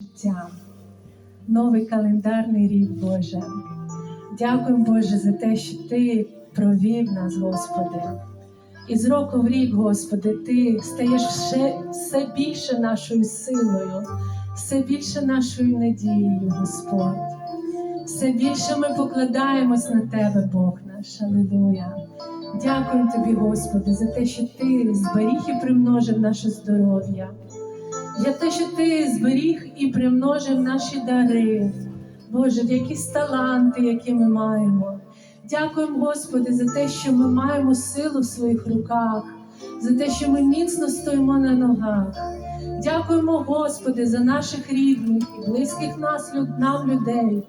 життя. Новий календарний рік, Боже. Дякуємо, Боже, за те, що Ти провів нас, Господи. І з року в рік, Господи, Ти стаєш ще все більше нашою силою, все більше нашою надією, Господь. Все більше ми покладаємось на Тебе, Бог наш. Аллилуйя. Дякуємо Тобі, Господи, за те, що Ти зберіг і примножив наше здоров'я, за те, що Ти зберіг і примножив наші дари, Боже, якісь таланти, які ми маємо. Дякуємо, Господи, за те, що ми маємо силу в своїх руках, за те, що ми міцно стоїмо на ногах. Дякуємо, Господи, за наших рідних і близьких нас, нам людей,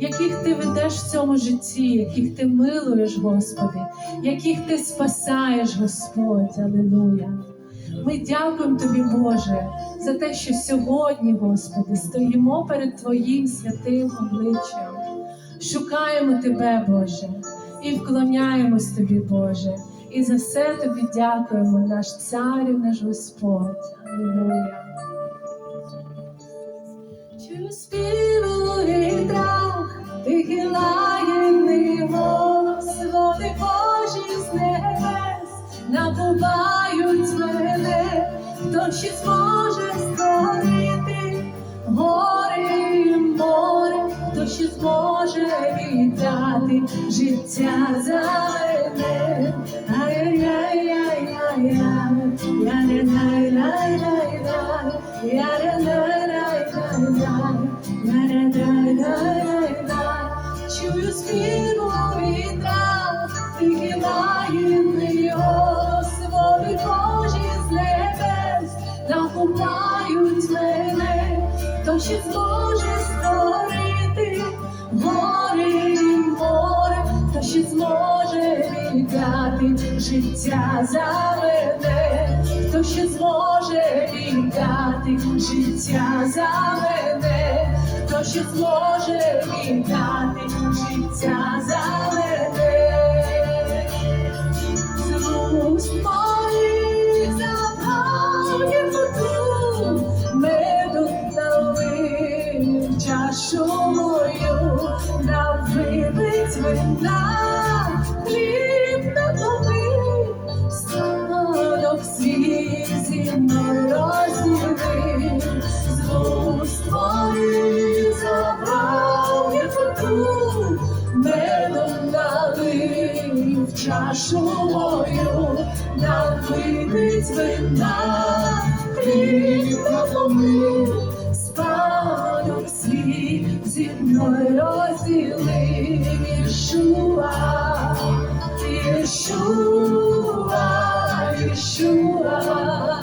яких Ти ведеш в цьому житті, яких Ти милуєш, Господи, яких Ти спасаєш, Господь. Аллилуйя. Ми дякуємо Тобі, Боже, за те, що сьогодні, Господи, стоїмо перед Твоїм святим обличчям, шукаємо Тебе, Боже, і вклоняємось Тобі, Боже. І за все Тобі дякуємо, наш Царю, наш Господь. Аллилуйя. Ще зможе створити гори і море, хто ще зможе віддати життя за мене. Чую співу ще зможе створити і море, хто ще зможе віддати життя за мене, хто ще зможе віддати життя за мене, хто ще зможе віддати життя за чашу мою, нам випить вина, хліб надломив, спадок свій зі мною розділив Ішуа, Ішуа, Ішуа,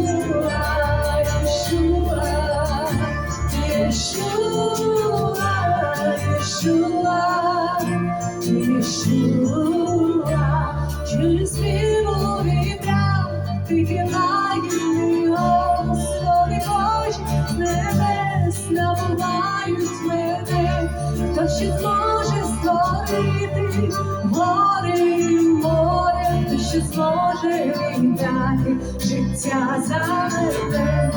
Чую співу вітра, тихий лагідний голос, Слові Божі мене, хто ще зможе створити гори море, хто ще зможе віддати життя за мене.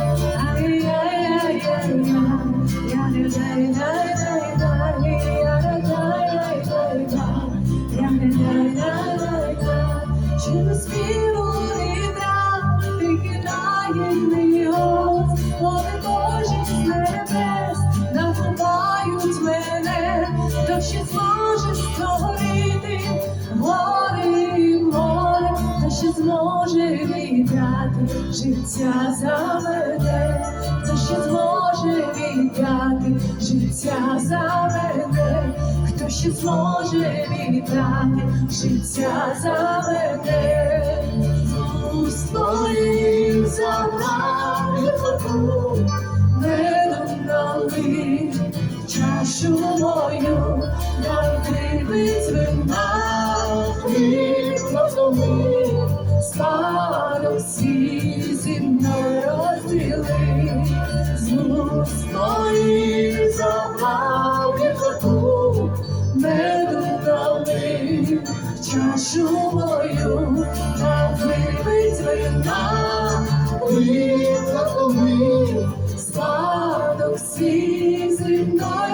життя заведе, хто ще зможе віддати, життя заведе, хто ще зможе віддати, життя заведе, у своїх забрав не додали чашу мою, дай дивись вина, і розуми сварок всі зі мною розділи, знову стоїть забав коту не додали чашу мою, та випить вина, вітла коли, сварок всі зі мною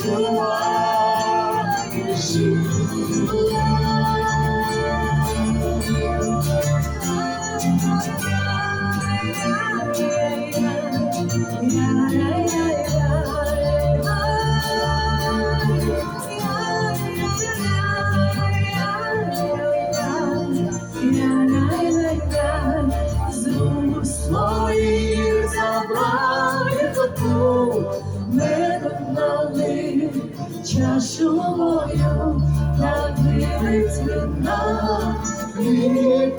是我。Spirit